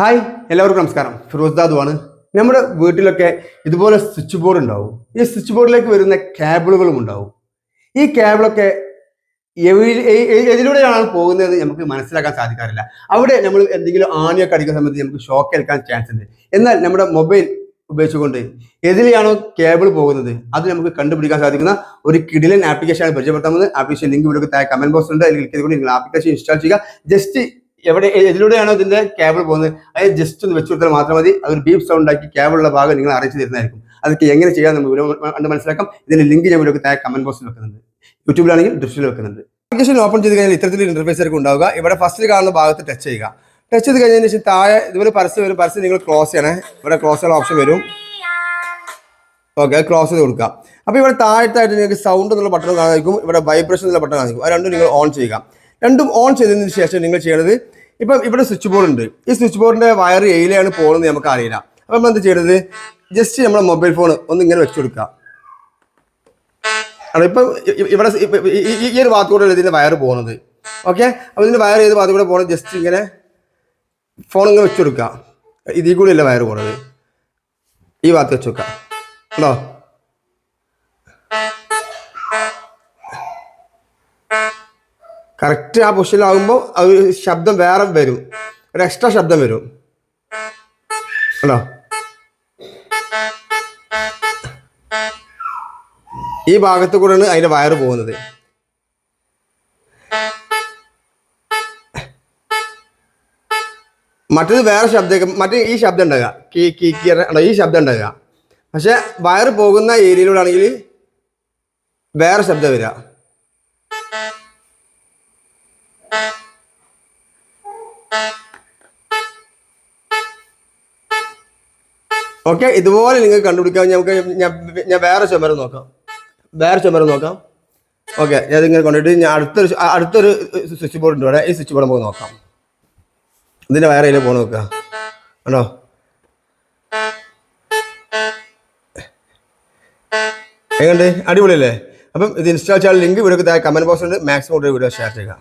Hi എല്ലാവർക്കും നമസ്കാരം. ഫിറോസ് ദാദു ആണ് നമ്മുടെ വീട്ടിലൊക്കെ ഇതുപോലെ സ്വിച്ച് ബോർഡ് ഉണ്ടാവും. ഈ സ്വിച്ച് ബോർഡിലേക്ക് വരുന്ന കേബിളുകളും ഉണ്ടാവും. ഈ കേബിളൊക്കെ എതിലൂടെയാണ് പോകുന്നത് നമുക്ക് മനസ്സിലാക്കാൻ സാധിക്കാറില്ല. അവിടെ നമ്മൾ എന്തെങ്കിലും ആണിയൊക്കെ അടിക്കുന്ന സമയത്ത് നമുക്ക് ഷോക്ക് ഏൽക്കാൻ ചാൻസ് ഉണ്ട്. എന്നാൽ നമ്മുടെ മൊബൈൽ ഉപയോഗിച്ചുകൊണ്ട് എതിലെയാണോ കേബിൾ പോകുന്നത്? അത് നമുക്ക് കണ്ടുപിടിക്കാൻ സാധിക്കുന്ന ഒരു കിടിലൻ ആപ്ലിക്കേഷനാണ് പരിചയപ്പെടുത്താമെന്ന് ആപ്ലിക്കേഷൻ ലിങ്ക് ഇവിടെ താഴെ കമന്റ് ബോക്സ് ഉണ്ട്. അതിൽ ക്ലിക്ക് ചെയ്തുകൊണ്ട് നിങ്ങൾ ആപ്ലിക്കേഷൻ ഇൻസ്റ്റാൾ ചെയ്യുക. ജസ്റ്റ് എവിടെ എതിലൂടെയാണോ ഇതിന്റെ കേബിൾ പോകുന്നത്? അത് ജസ്റ്റ് ഒന്ന് വെച്ച് കൊടുത്താൽ മാത്രം മതി. അതൊരു ബീപ് സൗണ്ട് ആക്കി കേബിളുള്ള ഭാഗം നിങ്ങൾ അറിയിച്ചു തരുന്നതായിരിക്കും അതൊക്കെ എങ്ങനെ ചെയ്യാൻ നമ്മൾ കണ്ട് മനസ്സിലാക്കാം. ഇതിന്റെ ലിങ്ക് ഞാൻ ഇവിടെ താഴെ കമന്റ് ബോക്സിൽ വെക്കുന്നുണ്ട്. യൂട്യൂബിലാണെങ്കിൽ ഡിസ്ക്രിപ്ഷനിൽ വെക്കുന്നുണ്ട്. ആപ്ലിക്കേഷൻ ഓപ്പൺ ചെയ്ത് കഴിഞ്ഞാൽ ഇത്തരത്തിൽ ഇന്റർഫേസ് ആയിരിക്കും ഉണ്ടാവുക. ഇവിടെ ഫസ്റ്റ് കാണുന്ന ഭാഗത്ത് ടച്ച് ചെയ്യുക. ടച്ച് ചെയ്ത് കഴിഞ്ഞതിന് ശേഷം താഴെ ഇതുപോലെ പരസ്യം വരും. പരസ്യം നിങ്ങൾ ക്ലോസ് ചെയ്യണേ. ഇവിടെ ക്ലോസ് ചെയ്യാൻ ഓപ്ഷൻ വരും. ഓക്കെ ക്ലോസ് ചെയ്ത് കൊടുക്കുക. അപ്പോൾ ഇവിടെ താഴത്തായിട്ട് നിങ്ങൾക്ക് സൗണ്ട് എന്നുള്ള ബട്ടൺ കാണിക്കും ഇവിടെ വൈബ്രേഷൻ എന്നുള്ള ബട്ടൺ കാണിക്കും അത് രണ്ടും നിങ്ങൾ ഓൺ ചെയ്യുക. രണ്ടും ഓൺ ചെയ്തതിന് ശേഷം നിങ്ങൾ ചെയ്യണത് ഇപ്പം ഇവിടെ സ്വിച്ച് ബോർഡ് ഉണ്ട്. ഈ സ്വിച്ച് ബോർഡിന്റെ വയർ എയിലാണ് പോകുന്നത് നമുക്ക് അറിയില്ല അപ്പം നമ്മൾ എന്ത് ചെയ്യണത്? ജസ്റ്റ് നമ്മുടെ മൊബൈൽ ഫോൺ ഒന്ന് ഇങ്ങനെ വെച്ച് കൊടുക്കുക. ആണ് ഇപ്പം ഇവിടെ ഈ- ഒരു ഭാഗത്തൂടെ ഇതിന്റെ വയർ പോകുന്നത്. ഓക്കെ അപ്പോൾ ഇതിന്റെ വയർ ഏത് ഭാഗത്തൂടെ പോകുന്നത് ജസ്റ്റ് ഇങ്ങനെ ഫോൺ ഇങ്ങനെ വെച്ച് കൊടുക്കുക. ഇതിൽ കൂടെ അല്ല വയർ പോകുന്നത് ഈ ഭാഗത്ത് വെച്ച് വെക്കുക ഉണ്ടോ? കറക്റ്റ് ആ പൊസിഷനിലാകുമ്പോൾ അത് ശബ്ദം വേറെ വരും. ഒരു എക്സ്ട്രാ ശബ്ദം വരും. അല്ലോ ഈ ഭാഗത്ത് കൂടെയാണ് അതിന്റെ വയറ് പോകുന്നത്. മറ്റേത് വേറെ ശബ്ദം മറ്റേ ഈ ശബ്ദം ഉണ്ടാകുക കീ കീ കീ ഈ ശബ്ദം ഉണ്ടാകുക പക്ഷെ വയറ് പോകുന്ന ഏരിയയിലൂടെ ആണെങ്കിൽ വേറെ ശബ്ദം വരിക. ഓക്കെ ഇതുപോലെ നിങ്ങൾക്ക് കണ്ടുപിടിക്കാം. നമുക്ക് ഞാൻ വേറെ ചുമരം നോക്കാം. വേറെ ചുമരം നോക്കാം. ഓക്കെ ഞാൻ ഇങ്ങനെ കൊണ്ടിട്ട് ഞാൻ അടുത്തൊരു അടുത്തൊരു സ്വിച്ച് ബോർഡ് ഉണ്ട് ഇവിടെ. ഈ സ്വിച്ച് ബോർഡ് നമുക്ക് നോക്കാം. ഇതിന്റെ വേറെ ഇതിൽ പോകണം നോക്കുക ആണോ എങ്ങനെയുണ്ട്? അടിപൊളിയല്ലേ? അപ്പം ഇത് ഇൻസ്റ്റാൾ ചെയ്യാൻ ലിങ്ക് വീഡിയോ താഴെ കമന്റ് ബോക്സ് ഉണ്ട്. മാക്സിമം വീഡിയോ ഷെയർ ചെയ്യുക.